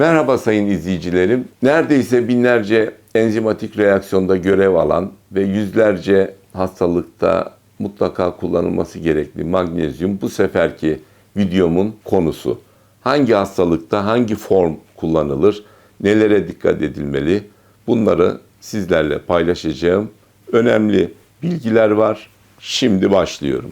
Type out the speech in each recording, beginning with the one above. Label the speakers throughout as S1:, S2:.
S1: Merhaba sayın izleyicilerim. Neredeyse binlerce enzimatik reaksiyonda görev alan ve yüzlerce hastalıkta mutlaka kullanılması gerekli magnezyum bu seferki videomun konusu. Hangi hastalıkta hangi form kullanılır, nelere dikkat edilmeli bunları sizlerle paylaşacağım. Önemli bilgiler var. Şimdi başlıyorum.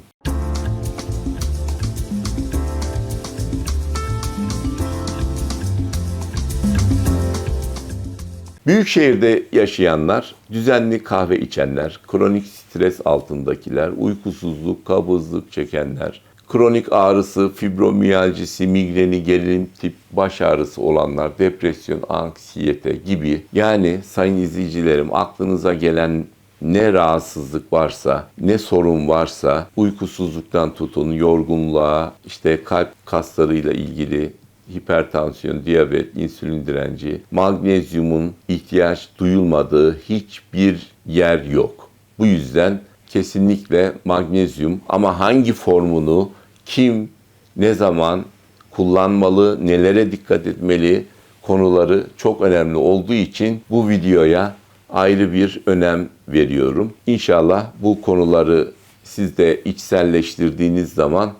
S1: Büyük şehirde yaşayanlar, düzenli kahve içenler, kronik stres altındakiler, uykusuzluk, kabızlık çekenler, kronik ağrısı, fibromiyalcisi, migreni, gerilim tip baş ağrısı olanlar, depresyon, anksiyete gibi. Yani sayın izleyicilerim aklınıza gelen ne rahatsızlık varsa, ne sorun varsa uykusuzluktan tutun, yorgunluğa, işte kalp kaslarıyla ilgili hipertansiyon, diyabet, insülin direnci, magnezyumun ihtiyaç duyulmadığı hiçbir yer yok. Bu yüzden kesinlikle magnezyum ama hangi formunu kim, ne zaman kullanmalı, nelere dikkat etmeli konuları çok önemli olduğu için bu videoya ayrı bir önem veriyorum. İnşallah bu konuları siz de içselleştirdiğiniz zaman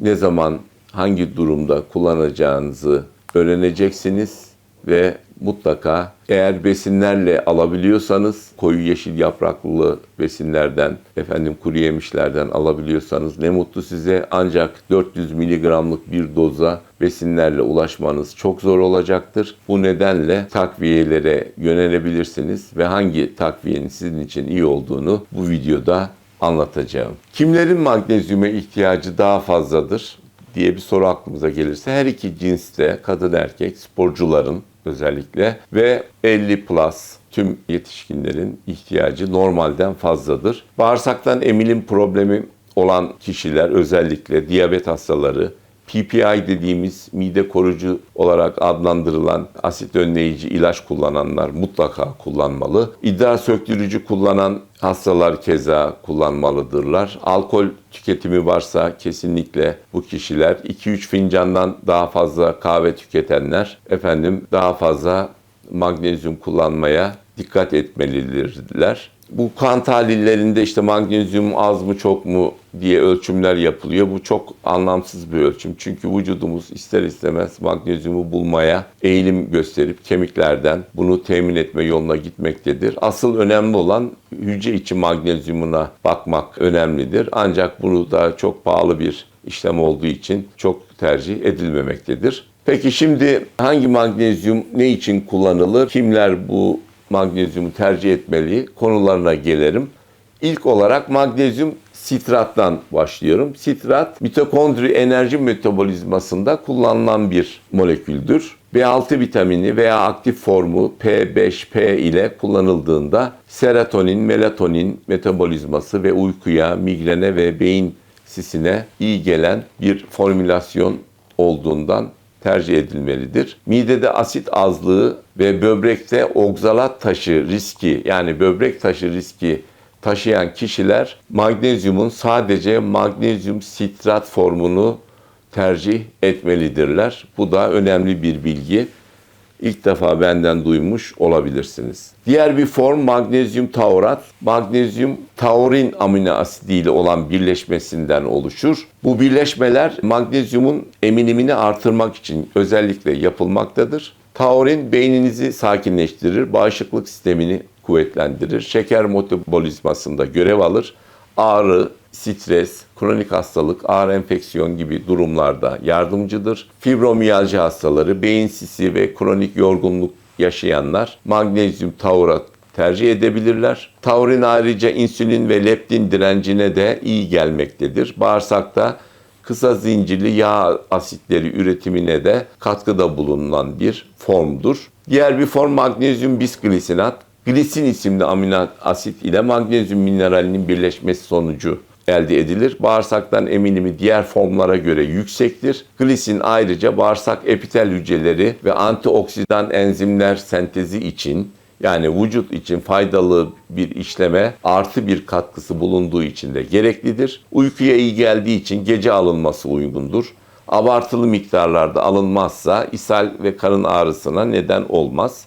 S1: ne zaman hangi durumda kullanacağınızı öğreneceksiniz ve mutlaka eğer besinlerle alabiliyorsanız koyu yeşil yapraklı besinlerden efendim kuru yemişlerden alabiliyorsanız ne mutlu size ancak 400 miligramlık bir doza besinlerle ulaşmanız çok zor olacaktır. Bu nedenle takviyelere yönelebilirsiniz ve hangi takviyenin sizin için iyi olduğunu bu videoda anlatacağım. Kimlerin magnezyuma ihtiyacı daha fazladır? Diye bir soru aklımıza gelirse her iki cinste kadın erkek sporcuların özellikle ve 50 plus tüm yetişkinlerin ihtiyacı normalden fazladır. Bağırsaktan emilim problemi olan kişiler özellikle diyabet hastaları, PPI dediğimiz mide koruyucu olarak adlandırılan asit önleyici ilaç kullananlar mutlaka kullanmalı. İdrar söktürücü kullanan hastalar keza kullanmalıdırlar. Alkol tüketimi varsa kesinlikle bu kişiler 2-3 fincandan daha fazla kahve tüketenler efendim daha fazla magnezyum kullanmaya dikkat etmelidirler. Bu kan tahlillerinde işte magnezyum az mı çok mu diye ölçümler yapılıyor. Bu çok anlamsız bir ölçüm. Çünkü vücudumuz ister istemez magnezyumu bulmaya eğilim gösterip kemiklerden bunu temin etme yoluna gitmektedir. Asıl önemli olan hücre içi magnezyumuna bakmak önemlidir. Ancak bunu da çok pahalı bir işlem olduğu için çok tercih edilmemektedir. Peki şimdi hangi magnezyum ne için kullanılır? Kimler bu magnezyumu tercih etmeli konularına gelelim. İlk olarak magnezyum sitrattan başlıyorum. Sitrat mitokondri enerji metabolizmasında kullanılan bir moleküldür. B6 vitamini veya aktif formu P5P ile kullanıldığında serotonin, melatonin metabolizması ve uykuya, migrene ve beyin sisine iyi gelen bir formülasyon olduğundan tercih edilmelidir. Midede asit azlığı ve böbrekte okzalat taşı riski yani böbrek taşı riski taşıyan kişiler magnezyumun sadece magnezyum sitrat formunu tercih etmelidirler. Bu da önemli bir bilgi. İlk defa benden duymuş olabilirsiniz. Diğer bir form magnezyum taurat. Magnezyum taurin amino asidiyle olan birleşmesinden oluşur. Bu birleşmeler magnezyumun emilimini artırmak için özellikle yapılmaktadır. Taurin beyninizi sakinleştirir, bağışıklık sistemini kuvvetlendirir, şeker metabolizmasında görev alır, ağrı, stres, kronik hastalık, ağır enfeksiyon gibi durumlarda yardımcıdır. Fibromiyalji hastaları, beyin sisi ve kronik yorgunluk yaşayanlar magnezyum taurat tercih edebilirler. Taurin ayrıca insülin ve leptin direncine de iyi gelmektedir. Bağırsakta kısa zincirli yağ asitleri üretimine de katkıda bulunan bir formdur. Diğer bir form magnezyum bisglisinat. Glisin isimli amino asit ile magnezyum mineralinin birleşmesi sonucu elde edilir. Bağırsaktan eminimi diğer formlara göre yüksektir. Glisin ayrıca bağırsak epitel hücreleri ve antioksidan enzimler sentezi için yani vücut için faydalı bir işleme artı bir katkısı bulunduğu için de gereklidir. Uykuya iyi geldiği için gece alınması uygundur. abartılı miktarlarda alınmazsa ishal ve karın ağrısına neden olmaz.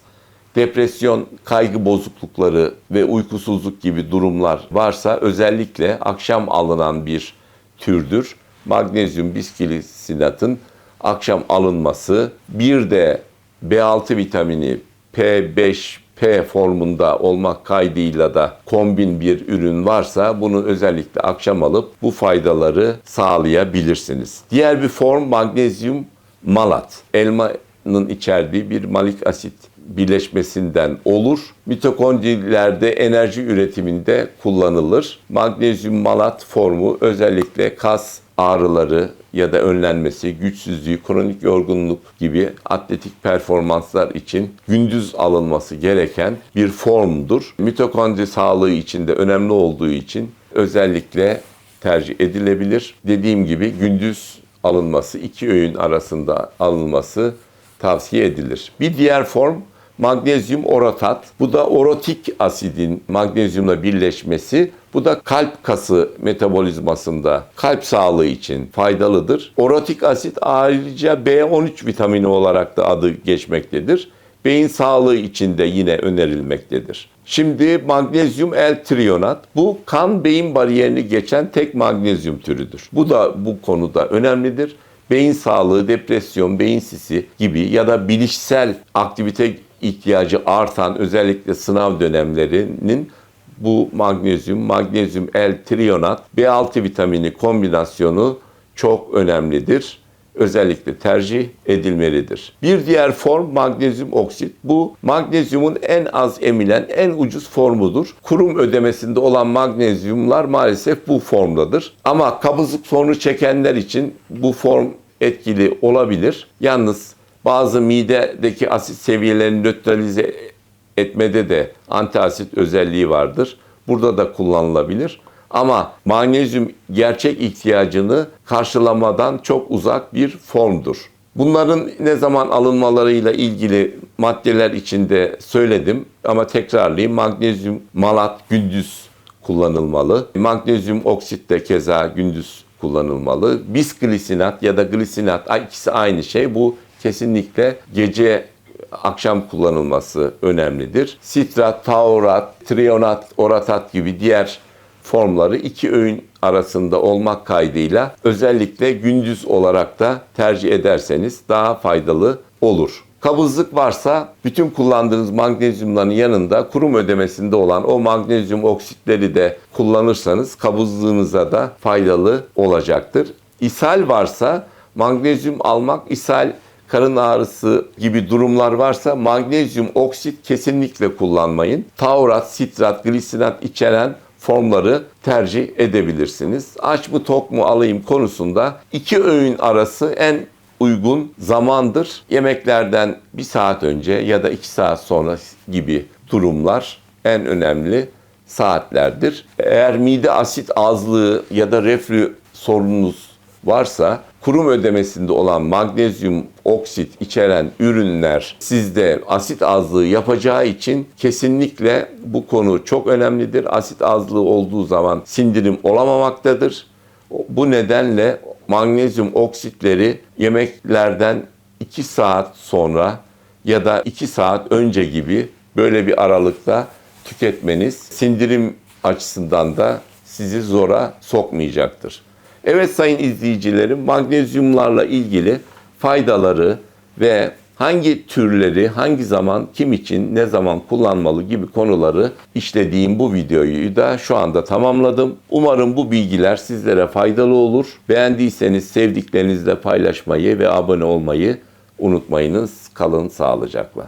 S1: Depresyon, kaygı bozuklukları ve uykusuzluk gibi durumlar varsa özellikle akşam alınan bir türdür. Magnezyum biskilisinatın akşam alınması, bir de B6 vitamini P5P formunda olmak kaydıyla da kombin bir ürün varsa bunu özellikle akşam alıp bu faydaları sağlayabilirsiniz. Diğer bir form magnezyum malat. Elmanın içerdiği bir malik asit birleşmesinden olur. Mitokondrilerde enerji üretiminde kullanılır. Magnezyum malat formu özellikle kas ağrıları ya da önlenmesi, güçsüzlüğü, kronik yorgunluk gibi atletik performanslar için gündüz alınması gereken bir formdur. Mitokondri sağlığı için de önemli olduğu için özellikle tercih edilebilir. Dediğim gibi gündüz alınması, iki öğün arasında alınması tavsiye edilir. Bir diğer form magnezyum orotat. Bu da orotik asidin magnezyumla birleşmesi. Bu da kalp kası metabolizmasında kalp sağlığı için faydalıdır. Orotik asit ayrıca B13 vitamini olarak da adı geçmektedir. Beyin sağlığı için de yine önerilmektedir. Şimdi magnezyum L-trionat bu kan beyin bariyerini geçen tek magnezyum türüdür. Bu da bu konuda önemlidir. Beyin sağlığı, depresyon, beyin sisi gibi ya da bilişsel aktivite ihtiyacı artan özellikle sınav dönemlerinin bu magnezyum, magnezyum L-trionat, B6 vitamini kombinasyonu çok önemlidir. Özellikle tercih edilmelidir. Bir diğer form magnezyum oksit. Bu magnezyumun en az emilen, en ucuz formudur. Kurum ödemesinde olan magnezyumlar maalesef bu formdadır. Ama kabızlık sorunu çekenler için bu form etkili olabilir. Yalnız bazı midedeki asit seviyelerini nötralize etmede de antiasit özelliği vardır. Burada da kullanılabilir. Ama magnezyum gerçek ihtiyacını karşılamadan çok uzak bir formdur. Bunların ne zaman alınmalarıyla ilgili maddeler içinde söyledim ama tekrarlayayım. Magnezyum malat gündüz kullanılmalı. Magnezyum oksit de keza gündüz kullanılmalı. Bisglisinat ya da glisinat ikisi aynı şey. Bu kesinlikle gece akşam kullanılması önemlidir. Sitrat, taurat, trionat, oratat gibi diğer formları iki öğün arasında olmak kaydıyla özellikle gündüz olarak da tercih ederseniz daha faydalı olur. Kabızlık varsa bütün kullandığınız magnezyumların yanında kurum ödemesinde olan o magnezyum oksitleri de kullanırsanız kabızlığınıza da faydalı olacaktır. İshal varsa magnezyum almak ishal karın ağrısı gibi durumlar varsa magnezyum oksit kesinlikle kullanmayın. Taurat, sitrat, glisinat içeren formları tercih edebilirsiniz. Aç mı tok mu alayım konusunda iki öğün arası en uygun zamandır. Yemeklerden bir saat önce ya da iki saat sonra gibi durumlar en önemli saatlerdir. Eğer mide asit azlığı ya da reflü sorununuz varsa kurum ödemesinde olan magnezyum oksit içeren ürünler sizde asit azlığı yapacağı için kesinlikle bu konu çok önemlidir. Asit azlığı olduğu zaman sindirim olamamaktadır. Bu nedenle magnezyum oksitleri yemeklerden 2 saat sonra ya da 2 saat önce gibi böyle bir aralıkta tüketmeniz sindirim açısından da sizi zora sokmayacaktır. Evet sayın izleyicilerim magnezyumlarla ilgili faydaları ve hangi türleri hangi zaman kim için ne zaman kullanmalı gibi konuları işlediğim bu videoyu da şu anda tamamladım. Umarım bu bilgiler sizlere faydalı olur. Beğendiyseniz sevdiklerinizle paylaşmayı ve abone olmayı unutmayınız. Kalın sağlıcakla.